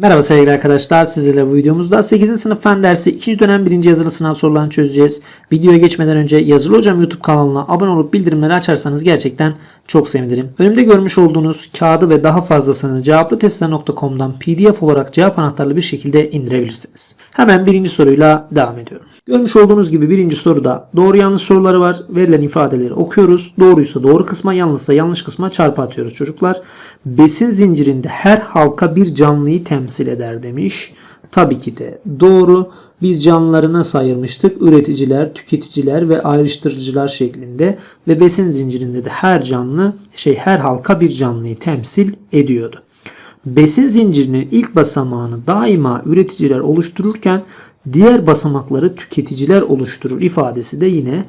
Merhaba sevgili arkadaşlar. Sizlerle bu videomuzda 8. sınıf fen dersi 2. dönem 1. yazılı sınav sorularını çözeceğiz. Videoya geçmeden önce Yazılı Hocam YouTube kanalına abone olup bildirimleri açarsanız gerçekten çok sevinirim. Önümde görmüş olduğunuz kağıdı ve daha fazlasını cevaplıtestler.com'dan pdf olarak cevap anahtarlı bir şekilde indirebilirsiniz. Hemen birinci soruyla devam ediyorum. Görmüş olduğunuz gibi birinci soruda doğru yanlış soruları var. Verilen ifadeleri okuyoruz. Doğruysa doğru kısma yanlışsa yanlış kısma çarpı atıyoruz çocuklar. Besin zincirinde her halka bir canlıyı temsil eder demiş. Tabii ki de doğru. Biz canlıları nasıl ayırmıştık? Üreticiler, tüketiciler ve ayrıştırıcılar şeklinde ve besin zincirinde de her canlı şey her halka bir canlıyı temsil ediyordu. Besin zincirinin ilk basamağını daima üreticiler oluştururken diğer basamakları tüketiciler oluşturur ifadesi de yine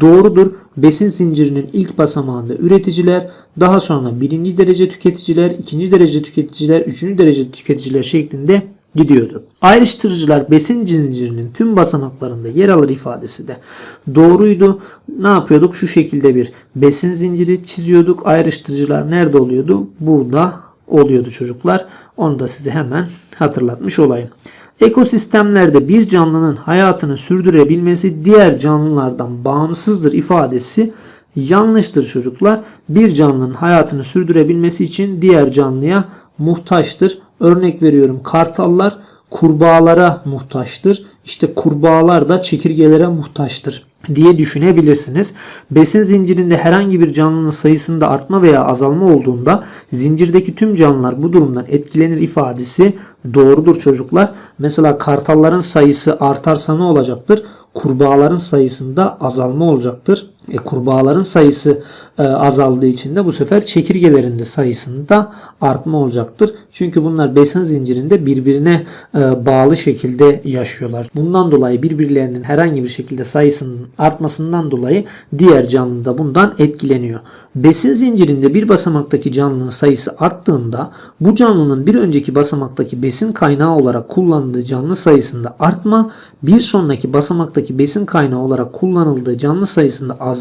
doğrudur. Besin zincirinin ilk basamağında üreticiler, daha sonra birinci derece tüketiciler, ikinci derece tüketiciler, üçüncü derece tüketiciler şeklinde gidiyordu. Ayrıştırıcılar besin zincirinin tüm basamaklarında yer alır ifadesi de doğruydu. Ne yapıyorduk? Şu şekilde bir besin zinciri çiziyorduk. Ayrıştırıcılar nerede oluyordu? Burada oluyordu çocuklar. Onu da size hemen hatırlatmış olayım. Ekosistemlerde bir canlının hayatını sürdürebilmesi diğer canlılardan bağımsızdır ifadesi yanlıştır çocuklar. Bir canlının hayatını sürdürebilmesi için diğer canlıya muhtaçtır. Örnek veriyorum kartallar kurbağalara muhtaçtır. İşte kurbağalar da çekirgelere muhtaçtır diye düşünebilirsiniz. Besin zincirinde herhangi bir canlının sayısında artma veya azalma olduğunda zincirdeki tüm canlılar bu durumdan etkilenir ifadesi doğrudur çocuklar. Mesela kartalların sayısı artarsa ne olacaktır? Kurbağaların sayısında azalma olacaktır. E, kurbağaların sayısı e, azaldığı için de bu sefer çekirgelerin de sayısında artma olacaktır. Çünkü bunlar besin zincirinde birbirine e, bağlı şekilde yaşıyorlar. Bundan dolayı birbirlerinin herhangi bir şekilde sayısının artmasından dolayı diğer canlı da bundan etkileniyor. Besin zincirinde bir basamaktaki canlının sayısı arttığında bu canlının bir önceki basamaktaki besin kaynağı olarak kullandığı canlı sayısında artma, bir sonraki basamaktaki besin kaynağı olarak kullanıldığı canlı sayısında azalma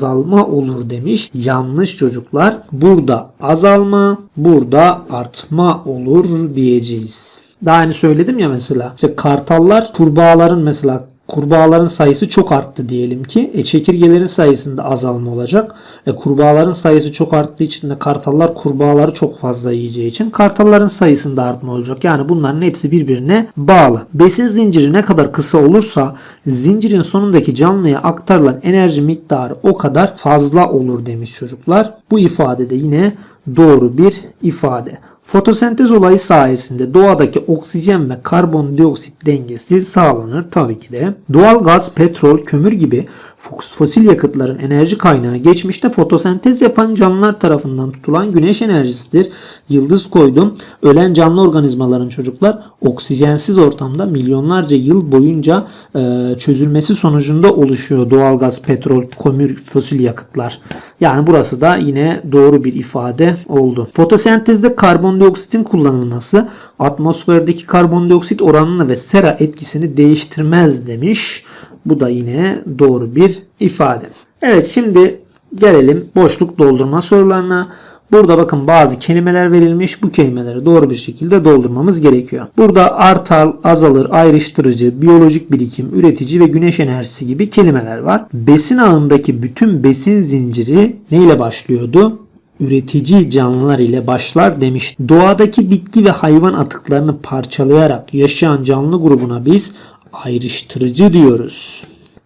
olur demiş. Yanlış çocuklar. Burada azalma, burada artma olur diyeceğiz. Daha önce söyledim ya mesela. İşte kartallar kurbağaların mesela kurbağaların sayısı çok arttı diyelim ki. E, çekirgelerin sayısında azalma olacak. E, kurbağaların sayısı çok arttığı için de kartallar kurbağaları çok fazla yiyeceği için kartalların sayısında artma olacak. Yani bunların hepsi birbirine bağlı. Besin zinciri ne kadar kısa olursa zincirin sonundaki canlıya aktarılan enerji miktarı o kadar fazla olur demiş çocuklar. Bu ifade de yine doğru bir ifade. Fotosentez olayı sayesinde doğadaki oksijen ve karbondioksit dengesi sağlanır tabii ki de. Doğal gaz, petrol, kömür gibi fosil yakıtların enerji kaynağı geçmişte fotosentez yapan canlılar tarafından tutulan güneş enerjisidir. Yıldız koydum. Ölen canlı organizmaların çocuklar oksijensiz ortamda milyonlarca yıl boyunca e, çözülmesi sonucunda oluşuyor doğal gaz, petrol, kömür, fosil yakıtlar. Yani burası da yine doğru bir ifade oldu. Fotosentezde karbondioksitin kullanılması atmosferdeki karbondioksit oranını ve sera etkisini değiştirmez demiş. Bu da yine doğru bir ifade. Evet şimdi gelelim boşluk doldurma sorularına. Burada bakın bazı kelimeler verilmiş. Bu kelimeleri doğru bir şekilde doldurmamız gerekiyor. Burada artar, azalır, ayrıştırıcı, biyolojik birikim, üretici ve güneş enerjisi gibi kelimeler var. Besin ağındaki bütün besin zinciri neyle başlıyordu? üretici canlılar ile başlar demiş. Doğadaki bitki ve hayvan atıklarını parçalayarak yaşayan canlı grubuna biz ayrıştırıcı diyoruz.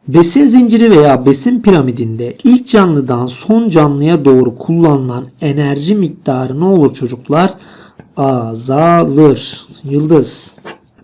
Besin zinciri veya besin piramidinde ilk canlıdan son canlıya doğru kullanılan enerji miktarı ne olur çocuklar? Azalır. Yıldız.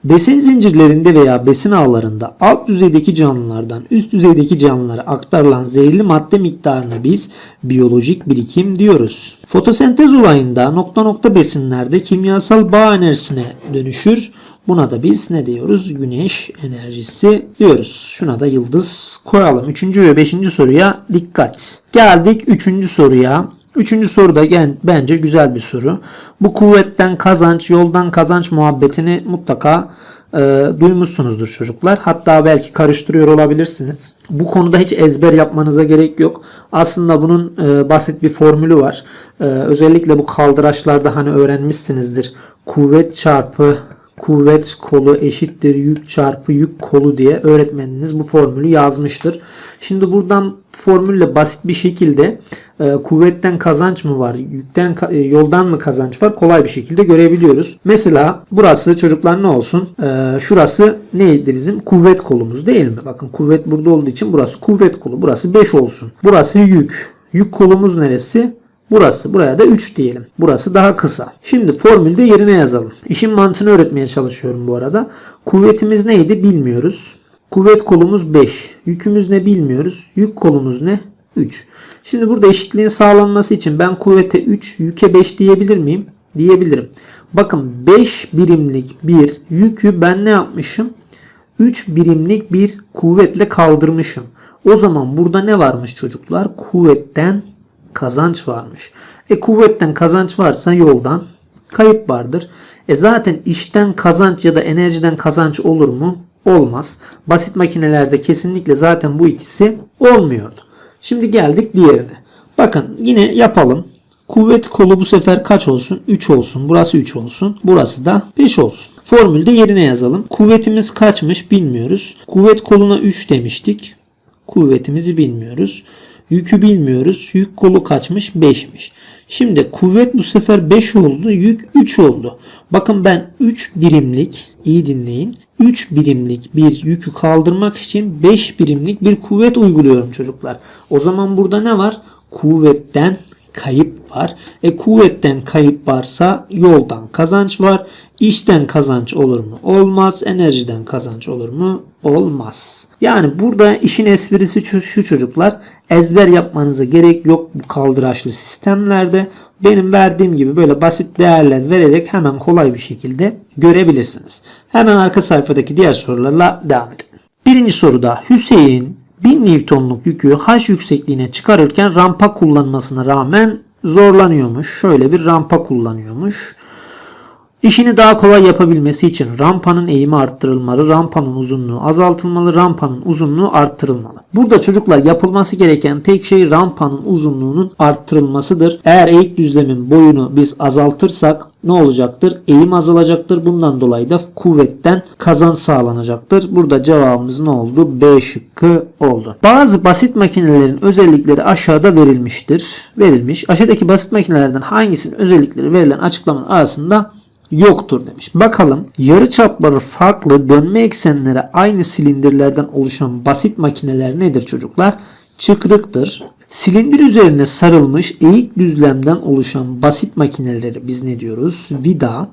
Besin zincirlerinde veya besin ağlarında alt düzeydeki canlılardan üst düzeydeki canlılara aktarılan zehirli madde miktarını biz biyolojik birikim diyoruz. Fotosentez olayında nokta nokta besinlerde kimyasal bağ enerjisine dönüşür. Buna da biz ne diyoruz? Güneş enerjisi diyoruz. Şuna da yıldız koyalım. Üçüncü ve beşinci soruya dikkat. Geldik üçüncü soruya. Üçüncü soru da gen, bence güzel bir soru. Bu kuvvetten kazanç, yoldan kazanç muhabbetini mutlaka e, duymuşsunuzdur çocuklar. Hatta belki karıştırıyor olabilirsiniz. Bu konuda hiç ezber yapmanıza gerek yok. Aslında bunun e, basit bir formülü var. E, özellikle bu kaldıraçlarda hani öğrenmişsinizdir. Kuvvet çarpı kuvvet kolu eşittir yük çarpı yük kolu diye öğretmeniniz bu formülü yazmıştır. Şimdi buradan formülle basit bir şekilde e, kuvvetten kazanç mı var, yükten e, yoldan mı kazanç var kolay bir şekilde görebiliyoruz. Mesela burası çocuklar ne olsun? E, şurası neydi bizim? Kuvvet kolumuz değil mi? Bakın kuvvet burada olduğu için burası kuvvet kolu. Burası 5 olsun. Burası yük. Yük kolumuz neresi? Burası. Buraya da 3 diyelim. Burası daha kısa. Şimdi formülde yerine yazalım. İşin mantığını öğretmeye çalışıyorum bu arada. Kuvvetimiz neydi bilmiyoruz. Kuvvet kolumuz 5. Yükümüz ne bilmiyoruz. Yük kolumuz ne? 3. Şimdi burada eşitliğin sağlanması için ben kuvvete 3, yüke 5 diyebilir miyim? Diyebilirim. Bakın 5 birimlik bir yükü ben ne yapmışım? 3 birimlik bir kuvvetle kaldırmışım. O zaman burada ne varmış çocuklar? Kuvvetten kazanç varmış. E kuvvetten kazanç varsa yoldan kayıp vardır. E zaten işten kazanç ya da enerjiden kazanç olur mu? Olmaz. Basit makinelerde kesinlikle zaten bu ikisi olmuyordu. Şimdi geldik diğerine. Bakın yine yapalım. Kuvvet kolu bu sefer kaç olsun? 3 olsun. Burası 3 olsun. Burası da 5 olsun. Formülde yerine yazalım. Kuvvetimiz kaçmış bilmiyoruz. Kuvvet koluna 3 demiştik. Kuvvetimizi bilmiyoruz. Yükü bilmiyoruz. Yük kolu kaçmış? 5'miş. Şimdi kuvvet bu sefer 5 oldu. Yük 3 oldu. Bakın ben 3 birimlik iyi dinleyin. 3 birimlik bir yükü kaldırmak için 5 birimlik bir kuvvet uyguluyorum çocuklar. O zaman burada ne var? Kuvvetten kayıp var. E kuvvetten kayıp varsa yoldan kazanç var. İşten kazanç olur mu? Olmaz. Enerjiden kazanç olur mu? Olmaz. Yani burada işin esprisi şu, çocuklar. Ezber yapmanıza gerek yok bu kaldıraçlı sistemlerde. Benim verdiğim gibi böyle basit değerler vererek hemen kolay bir şekilde görebilirsiniz. Hemen arka sayfadaki diğer sorularla devam edelim. Birinci soruda Hüseyin 1000 Newton'luk yükü H yüksekliğine çıkarırken rampa kullanmasına rağmen zorlanıyormuş. Şöyle bir rampa kullanıyormuş. İşini daha kolay yapabilmesi için rampanın eğimi arttırılmalı, rampanın uzunluğu azaltılmalı, rampanın uzunluğu arttırılmalı. Burada çocuklar yapılması gereken tek şey rampanın uzunluğunun arttırılmasıdır. Eğer eğik düzlemin boyunu biz azaltırsak ne olacaktır? Eğim azalacaktır. Bundan dolayı da kuvvetten kazanç sağlanacaktır. Burada cevabımız ne oldu? B şıkkı oldu. Bazı basit makinelerin özellikleri aşağıda verilmiştir. Verilmiş. Aşağıdaki basit makinelerden hangisinin özellikleri verilen açıklamanın arasında yoktur demiş. Bakalım yarı çapları farklı dönme eksenleri aynı silindirlerden oluşan basit makineler nedir çocuklar? Çıkrıktır. Silindir üzerine sarılmış eğik düzlemden oluşan basit makineleri biz ne diyoruz? Vida.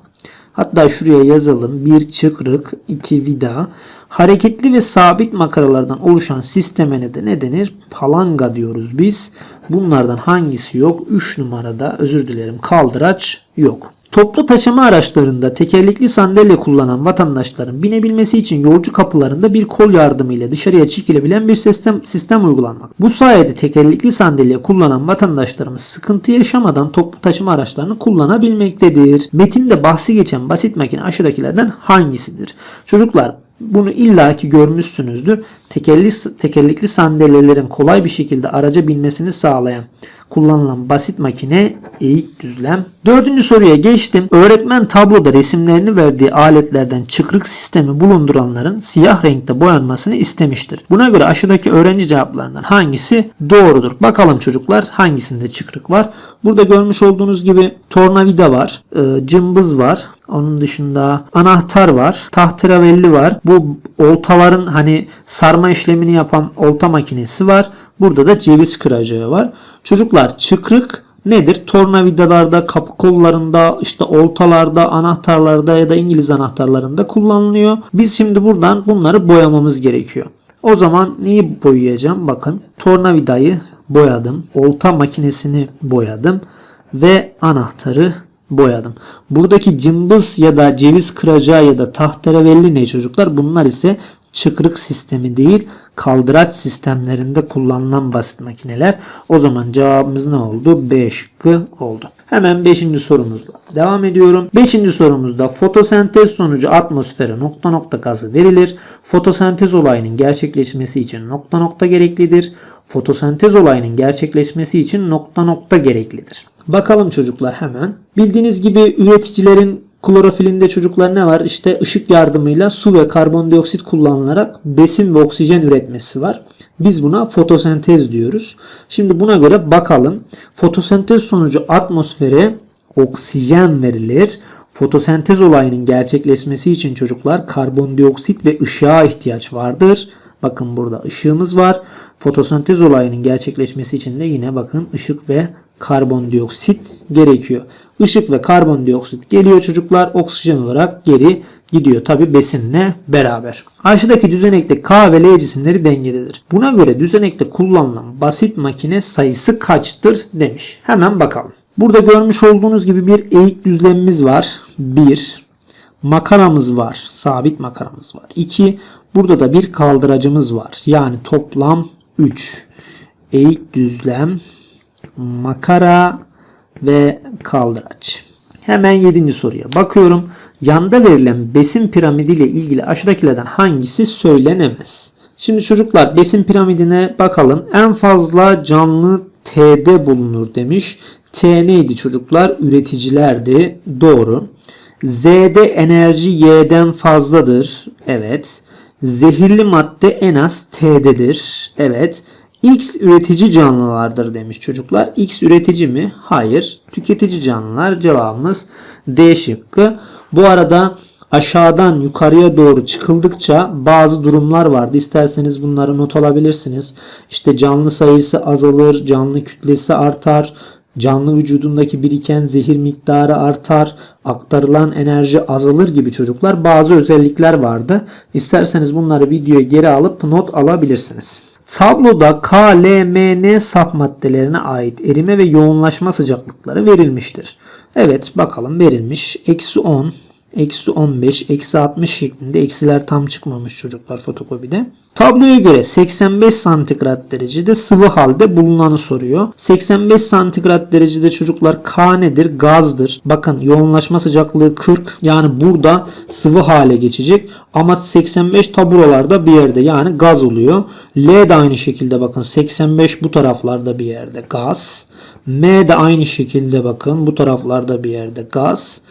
Hatta şuraya yazalım. Bir çıkrık, iki vida. Hareketli ve sabit makaralardan oluşan sisteme de ne denir? Palanga diyoruz biz. Bunlardan hangisi yok? 3 numarada özür dilerim kaldıraç yok. Toplu taşıma araçlarında tekerlekli sandalye kullanan vatandaşların binebilmesi için yolcu kapılarında bir kol yardımıyla dışarıya çekilebilen bir sistem, sistem uygulanmak. Bu sayede tekerlekli sandalye kullanan vatandaşlarımız sıkıntı yaşamadan toplu taşıma araçlarını kullanabilmektedir. Metinde bahsi geçen basit makine aşağıdakilerden hangisidir? Çocuklar bunu illaki görmüşsünüzdür. Tekerli, tekerlekli sandalyelerin kolay bir şekilde araca binmesini sağlayan kullanılan basit makine eğik düzlem. Dördüncü soruya geçtim. Öğretmen tabloda resimlerini verdiği aletlerden çıkrık sistemi bulunduranların siyah renkte boyanmasını istemiştir. Buna göre aşağıdaki öğrenci cevaplarından hangisi doğrudur? Bakalım çocuklar hangisinde çıkrık var? Burada görmüş olduğunuz gibi tornavida var, e, cımbız var, onun dışında anahtar var. Tahterevalli var. Bu oltaların hani sarma işlemini yapan olta makinesi var. Burada da ceviz kıracağı var. Çocuklar çıkrık nedir? Tornavidalarda, kapı kollarında, işte oltalarda, anahtarlarda ya da İngiliz anahtarlarında kullanılıyor. Biz şimdi buradan bunları boyamamız gerekiyor. O zaman neyi boyayacağım? Bakın tornavidayı boyadım. Olta makinesini boyadım. Ve anahtarı boyadım. Buradaki cımbız ya da ceviz kıracağı ya da tahterevalli ne çocuklar? Bunlar ise çıkrık sistemi değil kaldıraç sistemlerinde kullanılan basit makineler. O zaman cevabımız ne oldu? B şıkkı oldu. Hemen 5. sorumuzla devam ediyorum. 5. sorumuzda fotosentez sonucu atmosfere nokta nokta gazı verilir. Fotosentez olayının gerçekleşmesi için nokta nokta gereklidir. Fotosentez olayının gerçekleşmesi için nokta nokta gereklidir. Bakalım çocuklar hemen. Bildiğiniz gibi üreticilerin Klorofilinde çocuklar ne var? İşte ışık yardımıyla su ve karbondioksit kullanılarak besin ve oksijen üretmesi var. Biz buna fotosentez diyoruz. Şimdi buna göre bakalım. Fotosentez sonucu atmosfere oksijen verilir. Fotosentez olayının gerçekleşmesi için çocuklar karbondioksit ve ışığa ihtiyaç vardır. Bakın burada ışığımız var. Fotosentez olayının gerçekleşmesi için de yine bakın ışık ve karbondioksit gerekiyor. Işık ve karbondioksit geliyor çocuklar. Oksijen olarak geri gidiyor. Tabi besinle beraber. Aşağıdaki düzenekte K ve L cisimleri dengededir. Buna göre düzenekte kullanılan basit makine sayısı kaçtır demiş. Hemen bakalım. Burada görmüş olduğunuz gibi bir eğik düzlemimiz var. 1. Makaramız var. Sabit makaramız var. 2. Burada da bir kaldıracımız var. Yani toplam 3. Eğik düzlem, makara ve kaldıraç. Hemen 7. soruya bakıyorum. Yanda verilen besin piramidi ile ilgili aşağıdakilerden hangisi söylenemez? Şimdi çocuklar besin piramidine bakalım. En fazla canlı T'de bulunur demiş. T neydi çocuklar? Üreticilerdi. Doğru. Z'de enerji Y'den fazladır. Evet. Zehirli madde en az T'dedir. Evet. X üretici canlılardır demiş çocuklar. X üretici mi? Hayır. Tüketici canlılar cevabımız D şıkkı. Bu arada aşağıdan yukarıya doğru çıkıldıkça bazı durumlar vardı. İsterseniz bunları not alabilirsiniz. İşte canlı sayısı azalır, canlı kütlesi artar, canlı vücudundaki biriken zehir miktarı artar, aktarılan enerji azalır gibi çocuklar bazı özellikler vardı. İsterseniz bunları videoya geri alıp not alabilirsiniz. Tabloda K, L, M, N saf maddelerine ait erime ve yoğunlaşma sıcaklıkları verilmiştir. Evet bakalım verilmiş. Eksi 10, eksi 15, eksi 60 şeklinde eksiler tam çıkmamış çocuklar fotokopide. Tabloya göre 85 santigrat derecede sıvı halde bulunanı soruyor. 85 santigrat derecede çocuklar K nedir? Gazdır. Bakın yoğunlaşma sıcaklığı 40. Yani burada sıvı hale geçecek. Ama 85 taburalarda bir yerde yani gaz oluyor. L de aynı şekilde bakın 85 bu taraflarda bir yerde gaz. M de aynı şekilde bakın bu taraflarda bir yerde gaz.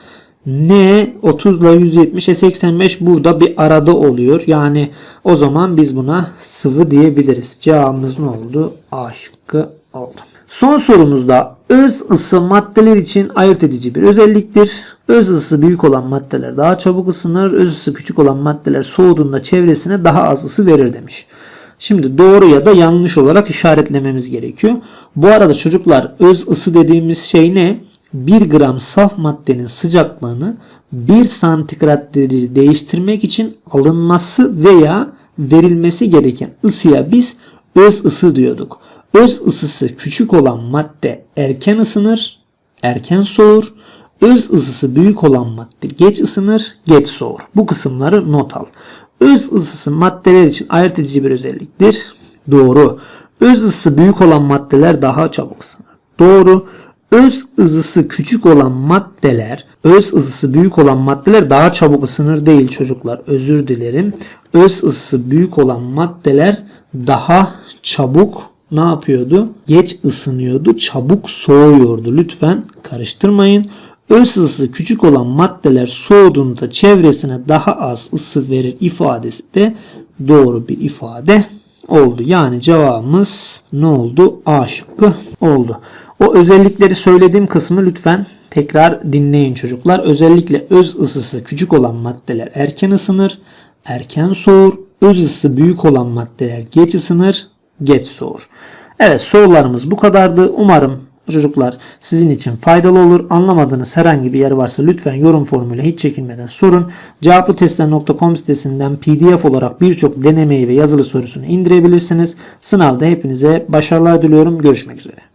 N 30 ile 170'e 85 burada bir arada oluyor. Yani o zaman biz buna sıvı diyebiliriz. Cevabımız ne oldu? A şıkkı oldu. Son sorumuzda öz ısı maddeler için ayırt edici bir özelliktir. Öz ısısı büyük olan maddeler daha çabuk ısınır. Öz ısı küçük olan maddeler soğuduğunda çevresine daha az ısı verir demiş. Şimdi doğru ya da yanlış olarak işaretlememiz gerekiyor. Bu arada çocuklar öz ısı dediğimiz şey ne? 1 gram saf maddenin sıcaklığını 1 santigrat derece değiştirmek için alınması veya verilmesi gereken ısıya biz öz ısı diyorduk. Öz ısısı küçük olan madde erken ısınır, erken soğur. Öz ısısı büyük olan madde geç ısınır, geç soğur. Bu kısımları not al. Öz ısısı maddeler için ayırt edici bir özelliktir. Doğru. Öz ısısı büyük olan maddeler daha çabuk ısınır. Doğru. Öz ısısı küçük olan maddeler, öz ısısı büyük olan maddeler daha çabuk ısınır değil çocuklar. Özür dilerim. Öz ısısı büyük olan maddeler daha çabuk ne yapıyordu? Geç ısınıyordu, çabuk soğuyordu. Lütfen karıştırmayın. Öz ısısı küçük olan maddeler soğuduğunda çevresine daha az ısı verir ifadesi de doğru bir ifade oldu. Yani cevabımız ne oldu? A şıkkı oldu. O özellikleri söylediğim kısmı lütfen tekrar dinleyin çocuklar. Özellikle öz ısısı küçük olan maddeler erken ısınır, erken soğur. Öz ısısı büyük olan maddeler geç ısınır, geç soğur. Evet sorularımız bu kadardı. Umarım çocuklar sizin için faydalı olur. Anlamadığınız herhangi bir yer varsa lütfen yorum formuyla hiç çekinmeden sorun. Cevaplıytestler.com sitesinden pdf olarak birçok denemeyi ve yazılı sorusunu indirebilirsiniz. Sınavda hepinize başarılar diliyorum. Görüşmek üzere.